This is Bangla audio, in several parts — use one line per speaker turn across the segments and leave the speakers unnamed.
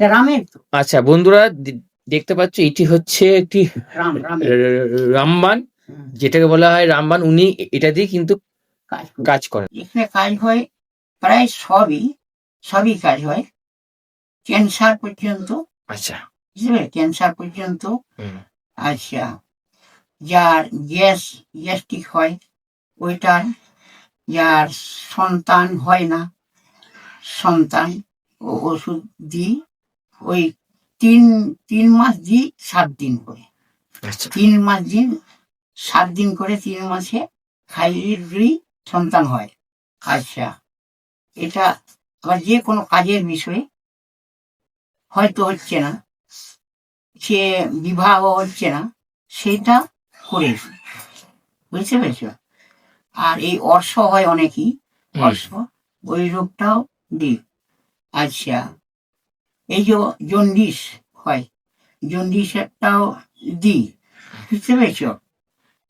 রামের তো।
আচ্ছা বন্ধুরা দেখতে পাচ্ছ এটি হচ্ছে একটি রামবান যেটাকে বলা হয় রামবান উনি এটা দিয়ে কিন্তু
কাজ করে।
কাজ করেন।
এখানে কাজ হয় প্রায় সবই সবই কাজ হয়। ক্যান্সার পর্যন্ত।
আচ্ছা।
বুঝতে পারলে ক্যান্সার পর্যন্ত। আচ্ছা। যার গ্যাস গ্যাস্ট্রিক হয় ওইটার। যার সন্তান হয় না সন্তান ও ওষুধ দিই। ওই তিন তিন মাস দিই সাত দিন করে।
আচ্ছা।
তিন মাস দিন সাত দিন করে তিন মাসে খাইয়ে সন্তান হয়। আচ্ছা। এটা আবার যে কোনো কাজের বিষয়ে হয়তো হচ্ছে না। সে বিবাহ হচ্ছে না সেটা করে বুঝতে পেরেছ? আর এই অর্শ হয় অনেকই। অর্শ ওই রোগটাও দিই। আচ্ছা। এই যে জন্ডিস হয় জন্ডিসটাও দিই বুঝতে পেরেছ?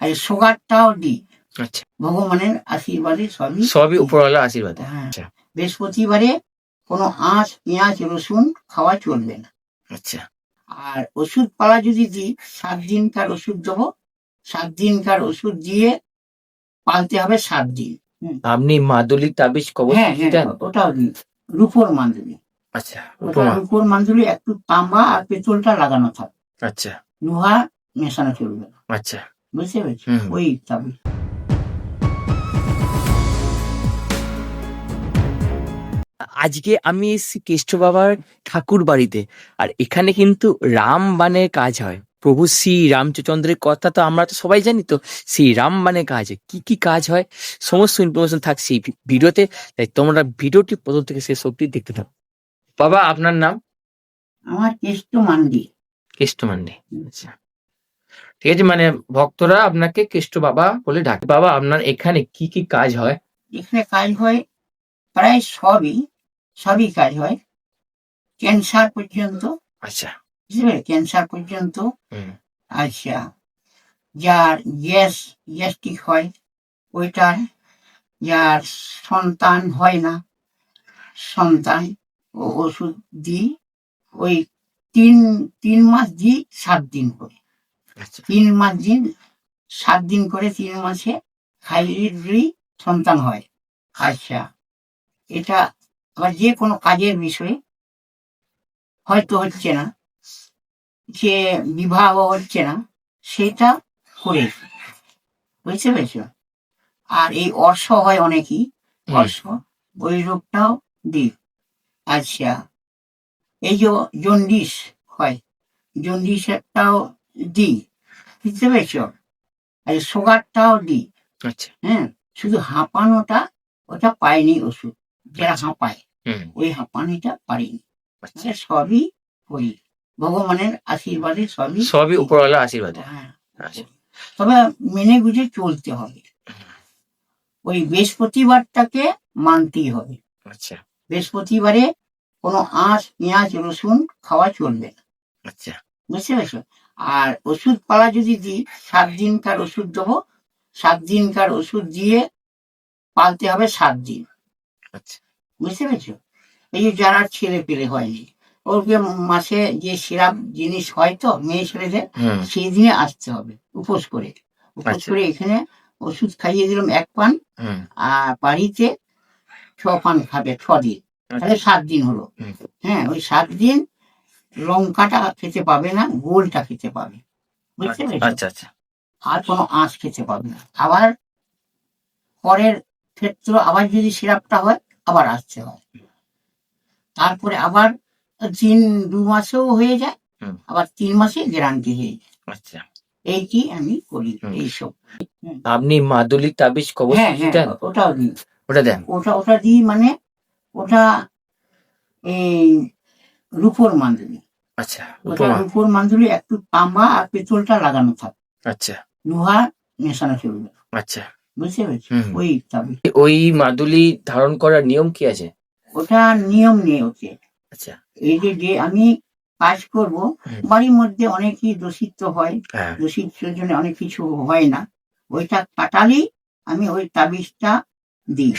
আর সুগারটাও দিই
আচ্ছা।
ভগবানের আশীর্বাদে সবই
সবই উপরওয়ালা আশীর্বাদ।
হ্যাঁ।
আচ্ছা।
বৃহস্পতিবারে কোনো আঁশ পেঁয়াজ রসুন খাওয়া চলবে না।
আচ্ছা।
আর ওষুধ পালা যদি দিই সাত দিনকার ওষুধ দেবো। সাত দিনকার ওষুধ দিয়ে পালতে হবে সাত দিন।
আপনি মাদুলি তাবিজ কবচ
হ্যাঁ হ্যাঁ ওটাও দিই। রূপোর মান্দুলি
আচ্ছা
ওটা
উপমা।
রূপোর মান্দুলি একটু তাম্বা আর পেতলটা লাগানো থাকে।
আচ্ছা।
লোহা মেশানো চলবে না
আচ্ছা।
বুঝতে পেরেছি? ওই তাবিজ
আজকে আমি এসেছি কেষ্ট বাবার ঠাকুর বাড়িতে আর এখানে কিন্তু রামবানের কাজ হয়। প্রভু শ্রী রামচন্দ্রের কথা তো আমরা তো সবাই জানি তো শ্রী রামবানের কাজ হয়। কি কি কাজ হয়? সমস্ত ইনফরমেশন থাকছে এই ভিডিওতে তাই তোমরা ভিডিওটি প্রথম থেকে শেষ অব্দি দেখতে থাকো। বাবা আপনার নাম?
আমার কেষ্ট মান্ডি।
কেষ্ট মান্ডি আচ্ছা। ঠিক আছে মানে ভক্তরা আপনাকে কেষ্ট বাবা বলে ডাকে। বাবা আপনার এখানে কি কি কাজ হয়?
এখানে কাজ হয় প্রায় সবই সবই কাজ হয়। ক্যান্সার পর্যন্ত।
আচ্ছা।
ক্যান্সার পর্যন্ত। আচ্ছা। যার গ্যাস গ্যাস্ট্রিক হয় ওইটার। যার সন্তান হয় না সন্তান। ওষুধ দিই ওই তিন তিন মাস দিই সাত দিন করে।
আচ্ছা।
তিন মাস দিন সাত দিন করে তিন মাসে খাইয়ে সন্তান হয়। আচ্ছা। এটা আবার যে কোনো কাজের বিষয়ে হয়তো হচ্ছে না যে বিবাহ হচ্ছে না সেটা করে বুঝতে পেরেছ? আর এই অর্শ হয় অনেকই অর্শ ওই রোগটাও দিই। আচ্ছা এই যে জন্ডিস হয় জন্ডিসটাও দিই বুঝতে পেরেছ? আর সুগারটাও দিই
আচ্ছা।
হ্যাঁ শুধু হাঁপানোটা ওটা পাইনি ওষুধ যারা হাঁপায়
হুম।
ওই হাঁপানিটা পারিনি
আচ্ছা।
সবই করি। ভগবানের আশীর্বাদে সবই
সবই উপরওয়ালা আশীর্বাদ।
হ্যাঁ
আচ্ছা।
তবে মেনে বুঝে চলতে হবে। ওই বৃহস্পতিবারটাকে মানতেই হবে।
আচ্ছা।
বৃহস্পতিবারে কোনো আঁশ পেঁয়াজ রসুন খাওয়া চলবে। না
আচ্ছা।
বুঝতে পেরেছ? আর ওষুধ পালা যদি দিই সাত দিনকার ওষুধ দেবো? সাত দিনকার ওষুধ দিয়ে পালতে হবে সাত দিন।
আচ্ছা।
বুঝতে পেরেছ? এই যে যারা ছেলে পেলে হয়নি ওকে মাসে যে সিরাপ জিনিস হয় তো মেয়ে ছেলেদের সেই দিনে আসতে হবে উপোস করে। উপোস
আচ্ছা।
করে এখানে ওষুধ খাইয়ে দিলাম এক পান আর বাড়িতে ছ পান খাবে ছ দিন। তাহলে সাত দিন হলো। হ্যাঁ ওই সাত দিন লঙ্কাটা খেতে পাবে না গোলটা খেতে পাবে। বুঝতে পেরেছ?
আচ্ছা আচ্ছা।
আর কোনো আঁশ খেতে পাবে না। আবার পরের ক্ষেত্র আবার যদি সিরাপটা হয় আবার আসতে হয়। তারপরে আবার তিন দু মাসেও হয়ে যায়। আবার তিন মাসে গ্যারান্টি হয়ে যায়।
আচ্ছা।
এইটি আমি করি এইসব।
আপনি মাদুলি তাবিজ কবচ
হ্যাঁ হ্যাঁ ওটাও দিই।
ওটা দেন।
ওটা ওটা দিই মানে ওটা এই রূপোর মান্দুলি
আচ্ছা
ওটা রূপোর মান্দুলি একটু তাম্বা আর পেতলটা লাগানো থাকে।
আচ্ছা।
লোহা মেশানো চলবে
আচ্ছা।
বুঝতে পেরেছি? ওই
ওই মাদুলি ধারণ করার নিয়ম কি আছে?
ওটা নিয়ম নেই ওকে
আচ্ছা।
এই যে যে আমি কাজ করব। বাড়ির মধ্যে অনেকই দূষিত হয়।
হ্যাঁ।
দূষিতর জন্য অনেক কিছু হয় না। ওইটা কাটালেই আমি ওই তাবিজটা দিই।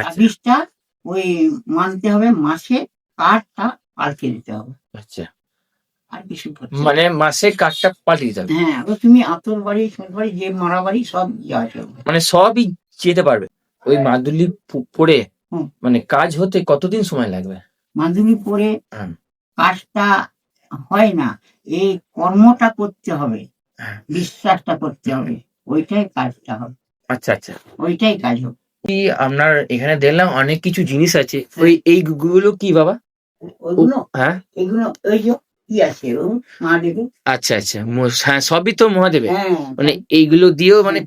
আচ্ছা।
ওই মানতে হবে মাসে কাঠটা পাল্টে দিতে হবে
আচ্ছা
আর কিছু।
মানে মাসে কাঠটা পাল্টে দিতে হবে
হ্যাঁ তুমি আতর বাড়ি বাড়ি যে মারা বাড়ি সব যাওয়া চলবে
মানে সবই যেতে পারবে ওই মাদুলি প- পরে
হুম।
মানে কাজ হতে কতদিন সময় লাগবে
পরে
হুম।
কাজটা হয় না এই কর্মটা করতে হবে
হ্যাঁ।
বিশ্বাসটা করতে হবে ওইটাই কাজটা হবে
আচ্ছা আচ্ছা
ওইটাই কাজ হবে
কি আপনার এখানে দেখলাম অনেক কিছু জিনিস আছে। ওই এই এইগুলো কি বাবা? হ্যাঁ?
এগুলো ওই যে
আচ্ছা আচ্ছা হ্যাঁ সবই তো মহাদেবে
হ্যাঁ
মানে এইগুলো দিয়েও মানে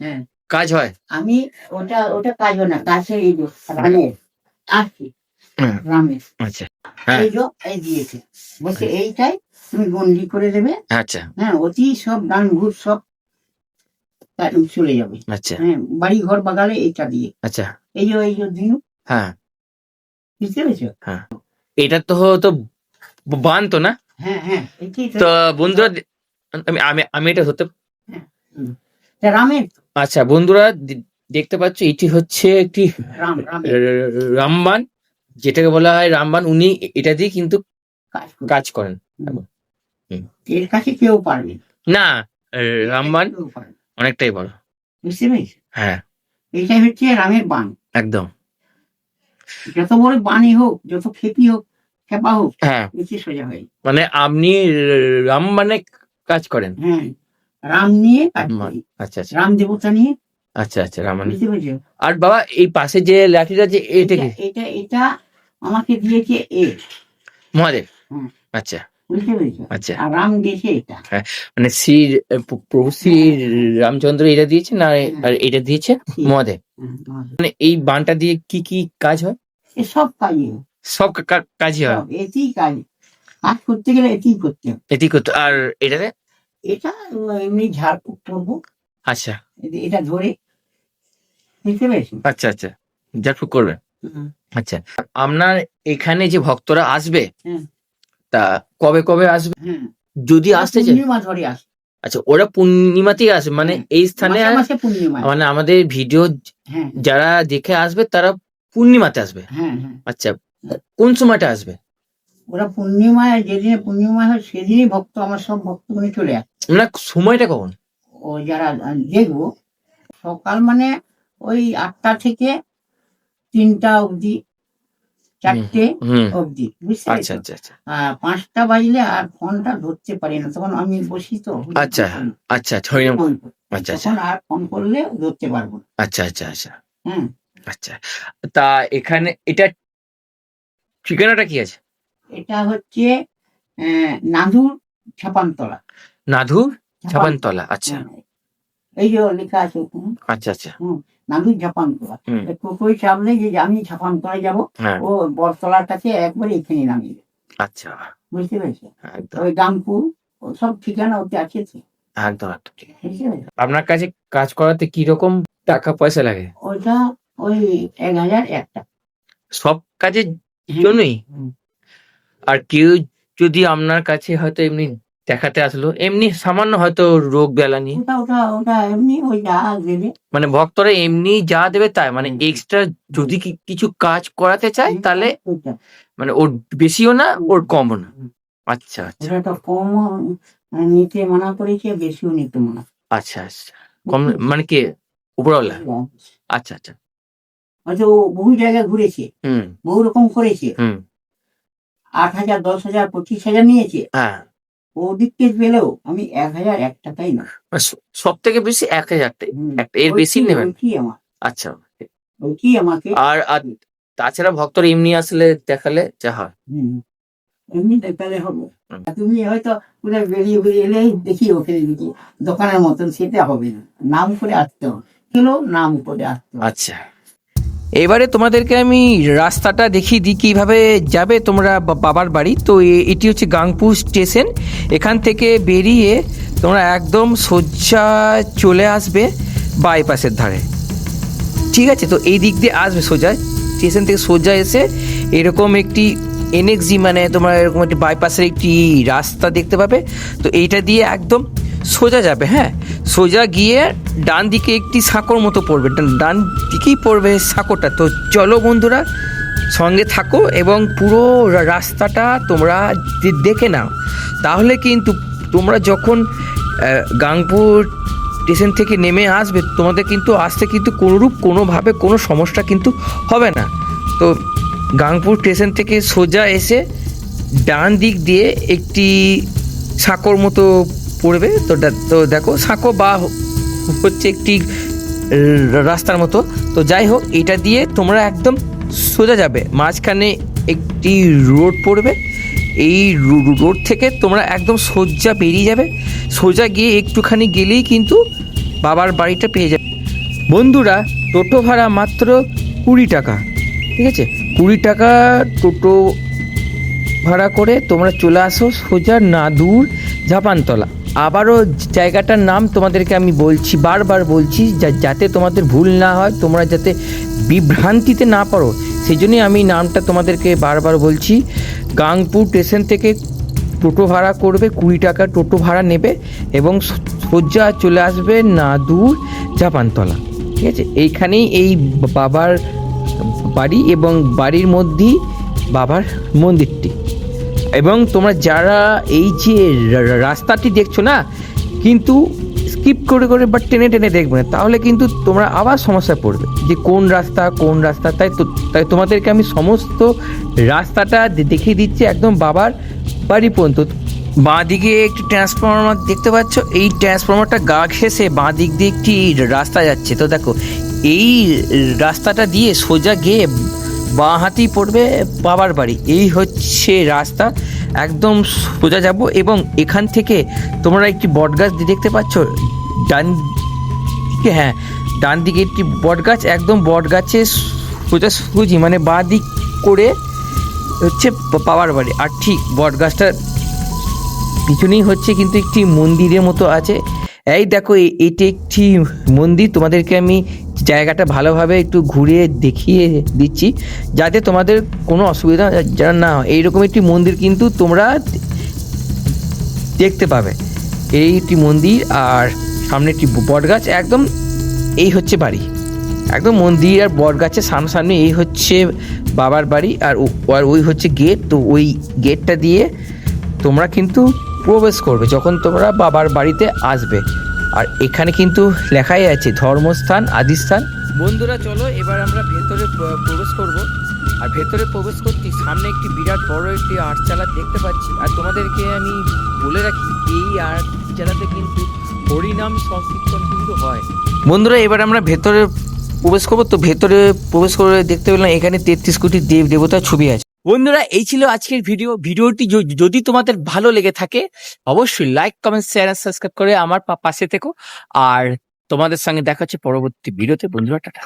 হ্যাঁ
কাজ হয়?
আমি ওটা ওটা কাজ হয় না কাছে এই যে রামের আসছি রামের।
আচ্ছা হ্যাঁ।
এই যে এই দিয়েছে। বলছে এইটাই তুমি গন্ডি করে দেবে।
আচ্ছা।
হ্যাঁ অতি সব ডান ভূত সব চলে যাবে।
আচ্ছা।
হ্যাঁ বাড়ি ঘর বাগালে এইটা দিয়ে।
আচ্ছা।
এই যে এই যে দিন।
হ্যাঁ।
বুঝতে পেরেছ?
এটা তো তো বান তো না?
হ্যাঁ হ্যাঁ তো।
বন্ধুরা আমি আমি আমি এটা হতে
তা রামের
আচ্ছা বন্ধুরা দেখতে পাচ্ছ এটি হচ্ছে একটি
রাম
রামবান যেটাকে বলা হয় রামবান উনি এটা দিয়ে কিন্তু
কাজ
করেন।
এর কাছে কেউ পারবে না।
রামবান। অনেকটাই বড়।
বুঝতে পেরেছ?
হ্যাঁ।
এইটাই হচ্ছে রামের বান।
একদম।
যত বড় বানই হোক যত খেপি হোক খেপা হোক
হ্যাঁ।
বেশি সোজা হয়।
মানে আপনি রামবানে কাজ করেন?
হ্যাঁ। রাম নিয়ে কাজ করি।
আচ্ছা আচ্ছা।
রাম দেবতা নিয়ে।
আচ্ছা আচ্ছা রামান
বুঝতে পেরেছ?
আর বাবা এই পাশে যে লাঠিটা যে এটা
এটা- এটা এটা আমাকে দিয়েছে এ।
মহাদেব। আচ্ছা।
বুঝতে পেরেছ?
আচ্ছা।
আর রাম দিয়েছে এটা।
মানে শ্রী প্রভু শ্রী রামচন্দ্র এটা দিয়েছে না আর এটা দিয়েছে মহাদেব? মানে এই বানটা দিয়ে কি কি কাজ হয়?
সব কাজই
সব কাজই হয়?
এতেই কাজ। কাজ করতে গেলে এতেই করতে
এটি করতে আর এটাতে?
এটা এমনি ঝাড়ফুঁক করব
আচ্ছা।
এটা ধরে। বুঝতে পেরেছ?
আচ্ছা আচ্ছা। ঝাড়ফুঁক করবেন আচ্ছা। আপনার এখানে যে ভক্তরা আসবে। তা কবে কবে আসবে?
হ্যাঁ।
যদি আসতে
পূর্ণিমা
আচ্ছা ওরা পূর্ণিমাতেই আসবে মানে
হ্যাঁ।
এই স্থানে মানে আমাদের ভিডিও
হ্যাঁ।
যারা দেখে আসবে তারা পূর্ণিমাতে আসবে।
হ্যাঁ হ্যাঁ।
আচ্ছা কোন সময়টা আসবে?
ওরা পূর্ণিমায় যেদিনে পূর্ণিমা হয় সেদিনই ভক্ত আমার সব ভক্তগুলি চলে আসে।
না সময়টা কখন?
ও যারা দেখব সকাল মানে ওই আটটা থেকে তিনটা অবধি। চারটে অবধি বুঝতে
আচ্ছা
পেরেছ?
আচ্ছা আচ্ছা।
পাঁচটা বাজলে আর ফোনটা ধরতে পারি না তখন আমি বসি তো
আচ্ছা আচ্ছা আচ্ছা আচ্ছা
তখন আর ফোন করলে ধরতে পারব
আচ্ছা আচ্ছা আচ্ছা।
হ্যাঁ
আচ্ছা তা এখানে এটা ঠিকানাটা কি আছে?
এটা হচ্ছে নাদুর ছাপানতলা।
নাধুর ছাপানতলা। আচ্ছা।
এই যে লেখা আছে হুম,
আচ্ছা আচ্ছা।
নাদুর ছাপানতলা
হুম।
টোটোয় চাপলে যে আমি ছাপানতলায় যাব
হ্যাঁ।
ও বরতলার কাছে একবারে এখানে নামিয়ে দেবে।
আচ্ছা।
বুঝতে পেরেছ?
একদম।
ওই গামপুর ও সব ঠিকানা ওতে আছে তো।
একদম একদম। আপনার কাছে কাজ করাতে কি রকম টাকা পয়সা লাগে?
ওটা ওই এক হাজার একটা।
সব কাজের জন্যই? আর কেউ যদি আপনার কাছে হয়তো এমনি দেখাতে আসলো। এমনি সামান্য হয়তো রোগ বেলা নিয়ে
ওটা ওটা ওটা এমনি ওই যা গেলে
মানে ভক্তরা এমনি যা দেবে তাই মানে এক্সট্রা যদি কি- কিছু কাজ করাতে চায় তাহলে
ওইটা।
মানে ওর বেশিও না ওর কমও না। আচ্ছা আচ্ছা।
ওটা তো কম নিতে মানা করেছে বেশিও নিতে মানা
আচ্ছা আচ্ছা। কম মানে কি উপরওয়ালা? আচ্ছা আচ্ছা।
হয়তো ও বহু জায়গায় ঘুরেছে।
হুম।
বহু রকম করেছে।
হুম।
আট হাজার দশ হাজার পঁচিশ হাজার নিয়েছে।
হ্যাঁ।
ওদিক থেকে পেলেও আমি এক হাজার এক টাকাই না।
সব থেকে বেশি এক হাজার টাকা
হুম।
একটা এর বেশি নেবেন?
ওইটি আমার?
আচ্ছা
ওইটি আমাকে?
আর আর তাছাড়া ভক্তরা এমনি আসলে দেখালে যা হয়।
এমনি দেখালে হবে। তুমি হয়তো কোথায় বেরিয়ে বেরিয়ে এলেই দেখি ওখানে দেখি দোকানের মতন সেটা হবে না। নাম করে আসতে হবে। নাম করে আসতে হবে।
আচ্ছা। এবারে তোমাদেরকে আমি রাস্তাটা দেখিয়ে দিই কীভাবে যাবে তোমরা বাবার বাড়ি। তো এটি হচ্ছে গাংপুর স্টেশন। এখান থেকে বেরিয়ে তোমরা একদম সোজা চলে আসবে বাইপাসের ধারে। ঠিক আছে? তো এই দিক দিয়ে আসবে সোজা। স্টেশন থেকে সোজা এসে এরকম একটি এনএক্সি মানে তোমার এরকম একটি বাইপাসের একটি রাস্তা দেখতে পাবে। তো এইটা দিয়ে একদম সোজা যাবে হ্যাঁ? সোজা গিয়ে ডান দিকে একটি সাঁকোর মতো পড়বে। ডান- দিকেই পড়বে সাঁকোটা। তো চলো বন্ধুরা, সঙ্গে থাকো এবং পুরো রাস্তাটা তোমরা দেখে নাও। তাহলে কিন্তু তোমরা যখন গাংপুর স্টেশন থেকে নেমে আসবে, তোমাদের কিন্তু আসতে কিন্তু কোনোরূপ কোনোভাবে কোনো সমস্যা কিন্তু হবে না। তো গাংপুর স্টেশন থেকে সোজা এসে ডান দিক দিয়ে একটি সাঁকোর মতো পড়বে। তো তো দেখো, সাঁকো বা হচ্ছে একটি রাস্তার মতো। তো যাই হোক, এটা দিয়ে তোমরা একদম সোজা যাবে। মাঝখানে একটি রোড পড়বে। এই রোড থেকে তোমরা একদম সোজা বেরিয়ে যাবে। সোজা গিয়ে একটুখানি গেলেই কিন্তু বাবার বাড়িটা পেয়ে যাবে। বন্ধুরা, টোটো ভাড়া মাত্র কুড়ি টাকা। ঠিক আছে? কুড়ি টাকা টোটো ভাড়া করে তোমরা চলে আসো সোজা নাদুর ঝাপানতলা। আবারও জায়গাটার নাম তোমাদেরকে আমি বলছি, বারবার বলছি, যা- যাতে তোমাদের ভুল না হয়, তোমরা যাতে বিভ্রান্তিতে না পারো সেই জন্যই আমি নামটা তোমাদেরকে বারবার বলছি। গাংপুর স্টেশন থেকে টোটো ভাড়া করবে, কুড়ি টাকা টোটো ভাড়া নেবে এবং সোজা চলে আসবে নাদুর জাপানতলা। ঠিক আছে? এইখানেই এই বাবার বাড়ি এবং বাড়ির মধ্যেই বাবার মন্দিরটি। এবং তোমরা যারা এই যে রাস্তাটি দেখছ না, কিন্তু স্কিপ করে করে বা টেনে টেনে দেখবে না, তাহলে কিন্তু তোমরা আবার সমস্যায় পড়বে যে কোন রাস্তা কোন রাস্তা, তাই তো, তাই তোমাদেরকে আমি সমস্ত রাস্তাটা দেখিয়ে দিচ্ছি একদম বাবার বাড়ি পর্যন্ত। বাঁ দিকে একটি ট্রান্সফরমার দেখতে পাচ্ছ, এই ট্রান্সফরমারটা গা ঘেসে বাঁ দিক দিয়ে একটি রাস্তা যাচ্ছে। তো দেখো, এই রাস্তাটা দিয়ে সোজা গিয়ে বাঁ হাতেই পড়বে বাবার বাড়ি। এই হচ্ছে রাস্তা। একদম সোজা যাব এবং এখান থেকে তোমরা একটি বটগাছ দেখতে পাচ্ছ। ডান হ্যাঁ ডান দিকে একটি বটগাছ, একদম বটগাছে সোজা সুজি মানে বাঁ দিক করে হচ্ছে বাবার বাড়ি। আর ঠিক বটগাছটার পিছনেই হচ্ছে কিন্তু একটি মন্দিরের মতো আছে। এই দেখো এটি একটি মন্দির। তোমাদেরকে আমি জায়গাটা ভালোভাবে একটু ঘুরিয়ে দেখিয়ে দিচ্ছি, যাতে তোমাদের কোনো অসুবিধা যেন না হয়। এইরকম একটি মন্দির কিন্তু তোমরা দেখতে পাবে। এইটি মন্দির আর সামনে একটি বটগাছ, একদম এই হচ্ছে বাড়ি। একদম মন্দির আর বটগাছের সামনাসামনি এই হচ্ছে বাবার বাড়ি আর আর ওই হচ্ছে গেট। তো ওই গেটটা দিয়ে তোমরা কিন্তু প্রবেশ করবে যখন তোমরা বাবার বাড়িতে আসবে। আর এখানে কিন্তু লেখাই আছে ধর্মস্থান আদিস্থান। বন্ধুরা চলো এবার আমরা ভেতরে প্রবেশ করব। আর ভেতরে প্রবেশ করতে সামনে একটি বিরাট বড় একটি আটচালা দেখতে পাচ্ছি। আর তোমাদেরকে আমি বলে রাখি এই আটচালাতে কিন্তু হরিনাম সংকীর্তন কিন্তু হয়। বন্ধুরা এবার আমরা ভেতরে প্রবেশ করব। তো ভেতরে প্রবেশ করে দেখতে পেলাম এখানে তেত্রিশ কোটি দেব দেবতার ছবি আছে। বন্ধুরা, এই ছিল আজকের ভিডিও। ভিডিওটি যদি তোমাদের ভালো লেগে থাকে, অবশ্যই লাইক কমেন্ট শেয়ার আর সাবস্ক্রাইব করে আমার পাশে থেকো। আর তোমাদের সঙ্গে দেখা হচ্ছে পরবর্তী ভিডিওতে। বন্ধুরা, টাটা।